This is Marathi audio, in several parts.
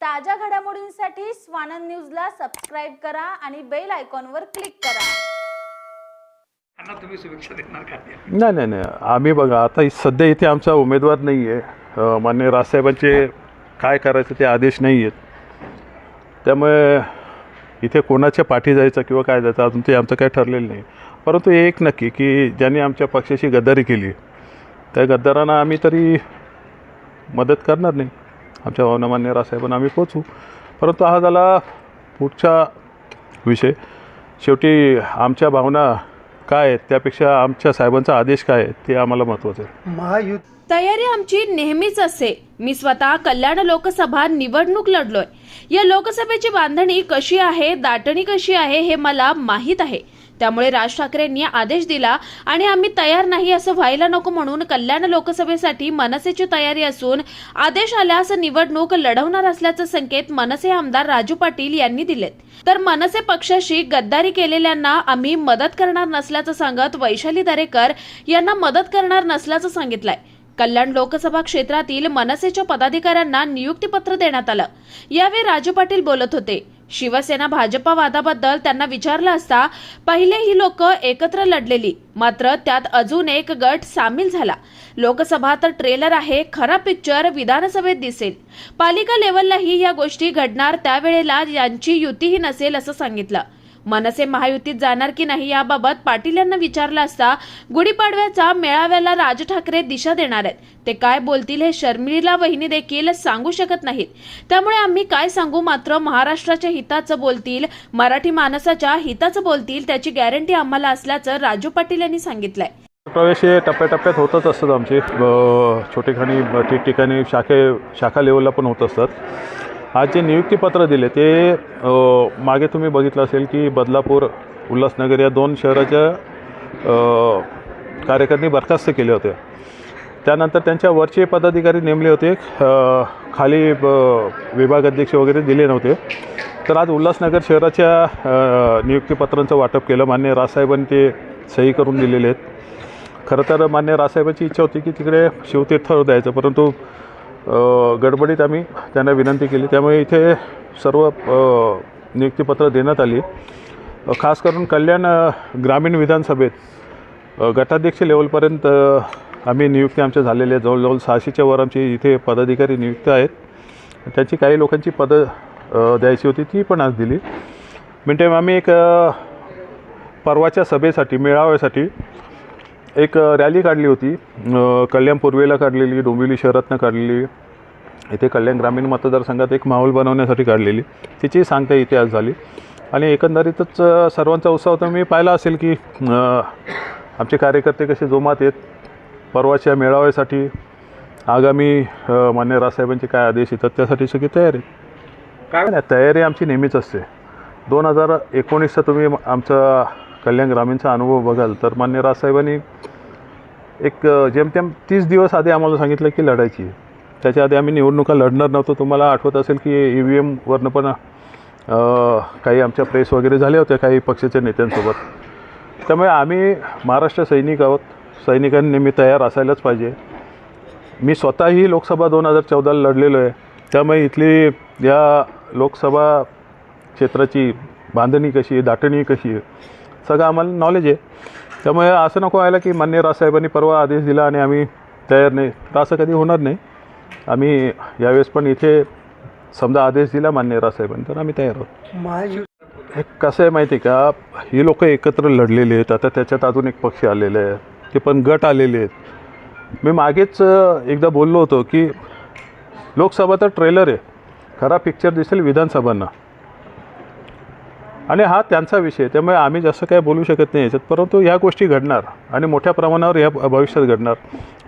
ताज्या घडामोडींसाठी स्वानंद न्यूजला सबस्क्राईब करा आणि बेल आयकॉनवर क्लिक करा. तुम्ही शुभेच्छा देणार का? नाही नाही नाही. आम्ही बघा आता सध्या इथे आमचा उमेदवार नाही आहे मान्य राजसाहेबांचे काय करायचं ते आदेश नाही आहेत त्यामुळे इथे कोणाच्या पाठी जायचं किंवा काय जायचं अजून ते आमचं काही ठरलेलं नाही. परंतु हे एक नक्की की ज्यांनी आमच्या पक्षाशी गद्दारी केली त्या गद्दारांना आम्ही तरी मदत करणार नाही. आमच्या भावना मान्य राजसाहेबांना आम्ही पोचू परंतु हा झाला पुढचा विषय. शेवटी आमच्या भावना काय आहेत? त्यापेक्षा आमच्या साहेबांचा आदेश काय आहे? ते आम्हाला महत्त्वाचं आहे. महायुद्ध. तयारी आमची नेहमीच असते मी स्वतः कल्याण लोकसभा निवडणूक लढलोय. या लोकसभेची बांधणी कशी आहे? दाटणी कशी आहे? हे मला माहीत आहे. त्यामुळे राज ठाकरेंनी आदेश दिला आणि आम्ही तयार नाही असं व्हायला नको म्हणून कल्याण लोकसभेसाठी मनसेची तयारी असून आदेश आल्यास निवडणूक लढवणार असल्याचे संकेत मनसे आमदार राजू पाटील यांनी दिलेत. तर मनसे पक्षाशी गद्दारी केलेल्यांना आम्ही मदत करणार नसल्याचं सांगत वैशाली दरेकर यांना मदत करणार नसल्याचं सांगितलंय. कल्याण लोकसभा क्षेत्रातील मनसेच्या पदाधिकाऱ्यांना नियुक्तीपत्र देण्यात आलं. यावेळी राजू पाटील बोलत होते. शिवसेना भाजपा वादाबद्दल त्यांना विचारलं असता पहिले ही लोक एकत्र लढलेली. मात्र त्यात अजून एक गट सामील झाला. लोकसभा तर ट्रेलर आहे खरा पिक्चर विधानसभेत दिसेल. पालिका लेवललाही या गोष्टी घडणार त्यावेळेला यांची युतीही नसेल असं सांगितलं. मनसे महायुतीत जाणार की नाही याबाबत पाटील यांना विचारलं असता गुढीपाडव्याचा मेळाव्याला राज ठाकरे दिशा देणार आहेत. ते काय बोलतील हे शर्मिला वहिनी देखील सांगू शकत नाहीत. त्यामुळे आम्ही काय सांगू मात्र महाराष्ट्राच्या हिताचं बोलतील मराठी माणसाच्या हिताचं बोलतील त्याची गॅरंटी आम्हाला असल्याचं राजू पाटील यांनी सांगितलंय. प्रवेश हे टप्प्याटप्प्यात होतच असतात आमचे. ब- छोटेखानी ठिकठिकाणी शाखे शाखा लेवलला पण होत असतात. आज जे नियुक्तीपत्र दिले ते मागे तुम्ही बघितलं असेल की बदलापूर उल्हासनगर या दोन शहराच्या अ, कार्यकर्ते बरखास्त केले होते. त्यानंतर त्यांच्या वरचे पदाधिकारी नेमले होते खाली ब- विभाग अध्यक्ष वगैरे दिले नव्हते. तर आज उल्हासनगर शहराच्या नियुक्तीपत्रांचं वाटप केलं मान्य रासाहेबांनी ते सही करून दिलेले आहेत. खरं तर मान्य रासाहेबांची इच्छा होती की तिकडे शिवतीर्थ द्यायचं परंतु गडबडीत आम्ही त्यांना विनंती केली. त्यामुळे इथे सर्व नियुक्तीपत्र देण्यात आली. खास करून कल्याण ग्रामीण विधानसभेत गटाध्यक्ष लेवलपर्यंत आम्ही नियुक्ती आमच्या झालेल्या आहेत. जवळजवळ सहाशेच्या वर आमची इथे पदाधिकारी नियुक्त आहेत. त्याची काही लोकांची पदं द्यायची होती ती पण आज दिली. मिनटाईम आम्ही एक परवाच्या सभेसाठी मेळाव्यासाठी एक रॅली काढली होती. कल्याण पूर्वेला काढलेली डोंबिवली शहरातनं काढलेली. इथे कल्याण ग्रामीण मतदारसंघात एक माहोल बनवण्यासाठी काढलेली. तिची सांगता इथे आज झाली. आणि एकंदरीतच सर्वांचा उत्साह मी पाहिला असेल की आमचे कार्यकर्ते कसे जोमात आहेत परवाच्या मेळाव्यासाठी आगामी मान्य राजसाहेबांचे काय आदेश येतात त्यासाठी सगळी तयारी. काय? नाही तयारी आमची नेहमीच असते. दोन हजार एकोणीसचा तुम्ही आमचा कल्याण ग्रामीणचा अनुभव बघाल तर मान्य राजसाहेबांनी एक जेमतेम तीस दिवस आधी आम्हाला सांगितलं की लढायची आहे. त्याच्या आधी आम्ही निवडणुका लढणार नव्हतो. तुम्हाला आठवत असेल की ई व्ही एमवरनं पण काही आमच्या प्रेस वगैरे झाल्या होत्या काही पक्षाच्या नेत्यांसोबत. त्यामुळे आम्ही महाराष्ट्र सैनिक आहोत. सैनिकांनी नेहमी तयार असायलाच पाहिजे. मी स्वतःही लोकसभा दोन हजार चौदाला लढलेलो आहे. त्यामुळे इथली या लोकसभा क्षेत्राची बांधणी कशी आहे दाटणी कशी आहे सगळं आम्हाला नॉलेज आहे. त्यामुळे असं नको व्हायला की मान्य राजसाहेबांनी परवा आदेश दिला आणि आम्ही तयार नाही. तर असं कधी होणार नाही. आम्ही यावेळेस पण इथे समजा आदेश दिला मान्य राजसाहेबांनी तर आम्ही तयार आहोत. हे कसं आहे माहिती आहे का? ही लोक एकत्र लढलेली आहेत. आता त्याच्यात अजून एक पक्ष आलेले आहे. ते पण गट आलेले आहेत. मी मागेच एकदा बोललो होतो की लोकसभा तर ट्रेलर आहे. खरा पिक्चर दिसेल विधानसभांना. आणि हा त्यांचा विषय त्यामुळे आम्ही जास्त काय बोलू शकत नाही याच्यात. परंतु ह्या गोष्टी घडणार आणि मोठ्या प्रमाणावर या भविष्यात घडणार.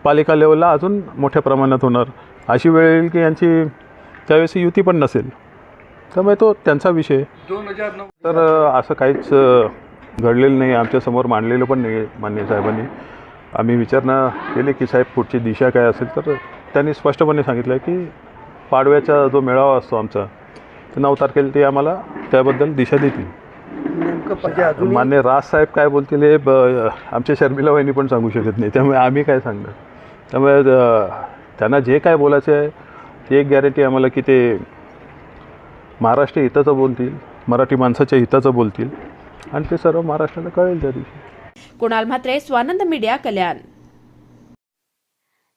पालिका लेवलला अजून मोठ्या प्रमाणात होणार. अशी वेळ येईल की यांची त्यावेळेस युती पण नसेल. त्यामुळे तो त्यांचा विषय तर असं काहीच घडलेलं नाही. आमच्यासमोर मांडलेलं पण नाही मान्य साहेबांनी. आम्ही विचारणा केली की साहेब पुढची दिशा काय असेल? तर त्यांनी स्पष्टपणे सांगितलं की पाडव्याचा जो मेळावा असतो आमचा तर नऊ तारखेला ते आम्हाला त्याबद्दल दिशा देतील. नेमकं म्हणजे अजून मान्य राजसाहेब काय बोलतील हे ब आमच्या शर्मिला वहिनी पण सांगू शकत नाही. त्यामुळे आम्ही काय सांगणार? त्यामुळे त्यांना जे काय बोलायचं आहे ती एक गॅरंटी आम्हाला की ते महाराष्ट्र हिताचं बोलतील मराठी माणसाच्या हिताचं बोलतील आणि ते सर्व महाराष्ट्राला कळेल त्या दिवशी. कुणाल म्हात्रे स्वानंद मीडिया कल्याण.